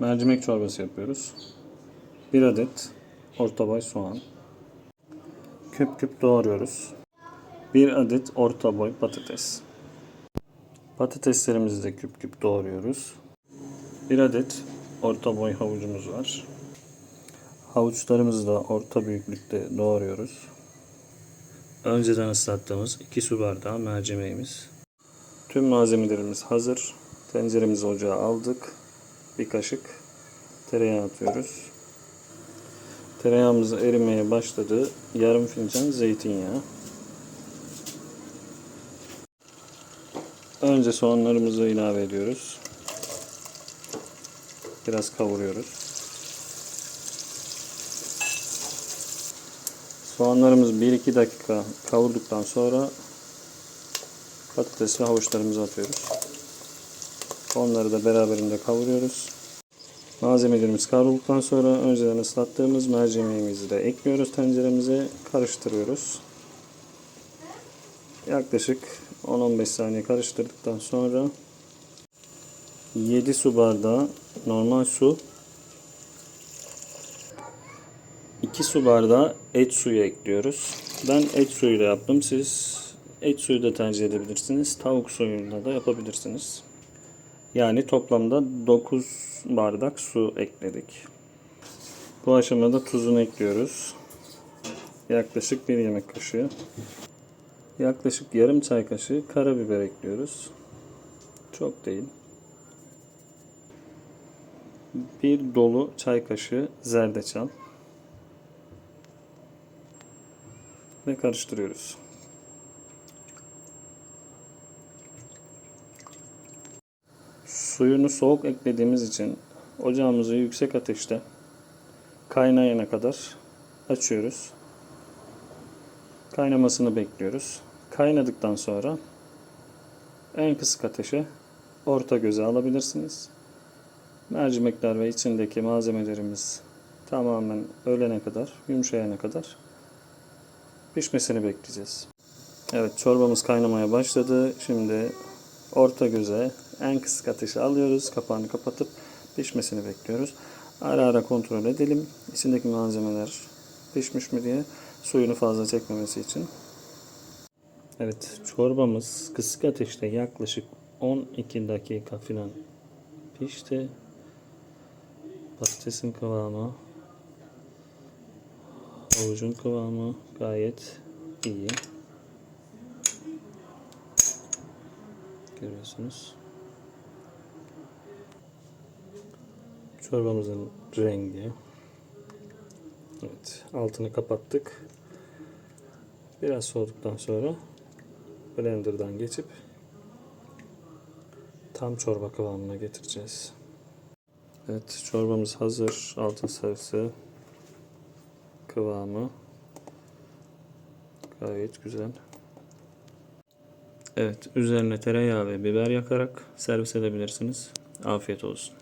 Mercimek çorbası yapıyoruz. 1 adet orta boy soğan. Küp küp doğruyoruz. 1 adet orta boy patates. Patateslerimizi de küp küp doğruyoruz. 1 adet orta boy havucumuz var. Havuçlarımızı da orta büyüklükte doğruyoruz. Önceden ıslattığımız 2 su bardağı mercimeğimiz. Tüm malzemelerimiz hazır. Tenceremizi ocağa aldık. Bir kaşık tereyağı atıyoruz. Tereyağımız erimeye başladı. Yarım fincan zeytinyağı. Önce soğanlarımızı ilave ediyoruz. Biraz kavuruyoruz. Soğanlarımızı 1-2 dakika kavurduktan sonra patates ve havuçlarımızı atıyoruz. Onları da beraberinde kavuruyoruz. Malzemelerimiz kavrulduktan sonra önceden ıslattığımız mercimeğimizi de ekliyoruz tenceremize. Karıştırıyoruz. Yaklaşık 10-15 saniye karıştırdıktan sonra 7 su bardağı normal su 2 su bardağı et suyu ekliyoruz. Ben et suyuyla yaptım. Siz et suyu da tercih edebilirsiniz. Tavuk suyuyla da yapabilirsiniz. Yani toplamda 9 bardak su ekledik. Bu aşamada tuzunu ekliyoruz. Yaklaşık 1 yemek kaşığı. Yaklaşık yarım çay kaşığı karabiber ekliyoruz. Çok değil. Bir dolu çay kaşığı zerdeçal. Ve karıştırıyoruz. Suyunu soğuk eklediğimiz için ocağımızı yüksek ateşte kaynayana kadar açıyoruz. Kaynamasını bekliyoruz. Kaynadıktan sonra en kısık ateşe orta göze alabilirsiniz. Mercimekler ve içindeki malzemelerimiz tamamen ölene kadar, yumuşayana kadar pişmesini bekleyeceğiz. Evet çorbamız kaynamaya başladı. Şimdi orta göze en kısık ateşe alıyoruz. Kapağını kapatıp pişmesini bekliyoruz. Ara ara kontrol edelim. İçindeki malzemeler pişmiş mi diye suyunu fazla çekmemesi için. Evet çorbamız kısık ateşte yaklaşık 12 dakika falan pişti. Patatesin kıvamı, havucun kıvamı gayet iyi. Görüyorsunuz. Çorbamızın rengi. Evet, altını kapattık. Biraz soğuduktan sonra blenderdan geçip tam çorba kıvamına getireceğiz. Evet, çorbamız hazır. Altın sarısı kıvamı gayet güzel. Evet, üzerine tereyağı ve biber yakarak servis edebilirsiniz. Afiyet olsun.